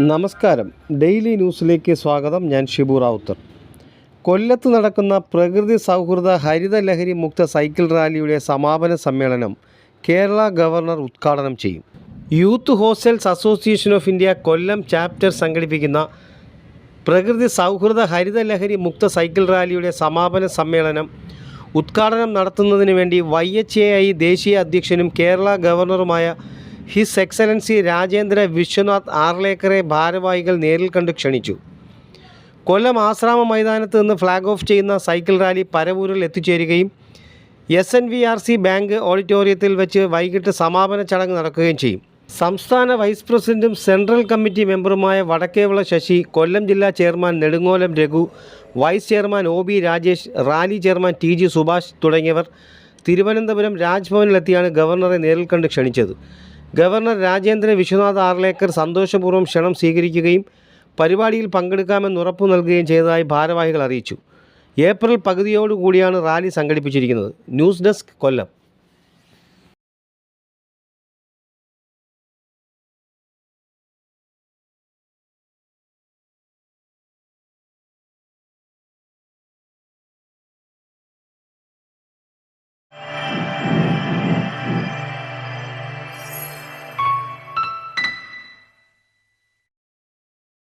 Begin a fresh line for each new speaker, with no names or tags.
നമസ്കാരം. ഡെയിലി ന്യൂസിലേക്ക് സ്വാഗതം. ഞാൻ ഷിബു റാവുത്തർ. കൊല്ലത്ത് നടക്കുന്ന പ്രകൃതി സൗഹൃദ ഹരിത ലഹരി മുക്ത സൈക്കിൾ റാലിയുടെ സമാപന സമ്മേളനം കേരള ഗവർണർ ഉദ്ഘാടനം ചെയ്യും. Youth hostels association of India Kollam chapter സംഘടിപ്പിക്കുന്ന പ്രകൃതി സൗഹൃദ ഹരിത ലഹരി മുക്ത സൈക്കിൾ റാലിയുടെ സമാപന സമ്മേളനം ഉദ്ഘാടനം നടത്തുന്നതിന് വേണ്ടി വൈ എച്ച് എ ഐ ദേശീയ അധ്യക്ഷനും കേരള ഗവർണറുമായ ഹിസ് എക്സലൻസി രാജേന്ദ്ര വിശ്വനാഥ് ആർലേക്കറെ ഭാരവാഹികൾ നേരിൽ കണ്ട് ക്ഷണിച്ചു. കൊല്ലം ആശ്രാമ മൈതാനത്ത് നിന്ന് ഫ്ലാഗ് ഓഫ് ചെയ്യുന്ന സൈക്കിൾ റാലി പരവൂരിൽ എത്തിച്ചേരുകയും S N V R C bank ഓഡിറ്റോറിയത്തിൽ വെച്ച് വൈകിട്ട് സമാപന ചടങ്ങ് നടക്കുകയും ചെയ്യും. സംസ്ഥാന വൈസ് പ്രസിഡന്റും സെൻട്രൽ കമ്മിറ്റി മെമ്പറുമായ വടക്കേവിള ശശി കൊല്ലം ജില്ലാ chairman Nedungolam Raghu vice chairman O B Rajesh rally chairman T G Subhash തുടങ്ങിയവർ തിരുവനന്തപുരം രാജ്ഭവനിലെത്തിയാണ് ഗവർണറെ നേരിൽ കണ്ട് ക്ഷണിച്ചത്. ഗവർണർ രാജേന്ദ്ര വിശ്വനാഥ് ആർലേക്കർ സന്തോഷപൂർവം ക്ഷണം സ്വീകരിക്കുകയും പരിപാടിയിൽ പങ്കെടുക്കാമെന്ന് ഉറപ്പു നൽകുകയും ചെയ്തതായി ഭാരവാഹികൾ അറിയിച്ചു. ഏപ്രിൽ പകുതിയോടുകൂടിയാണ് റാലി സംഘടിപ്പിച്ചിരിക്കുന്നത്. News desk Kollam.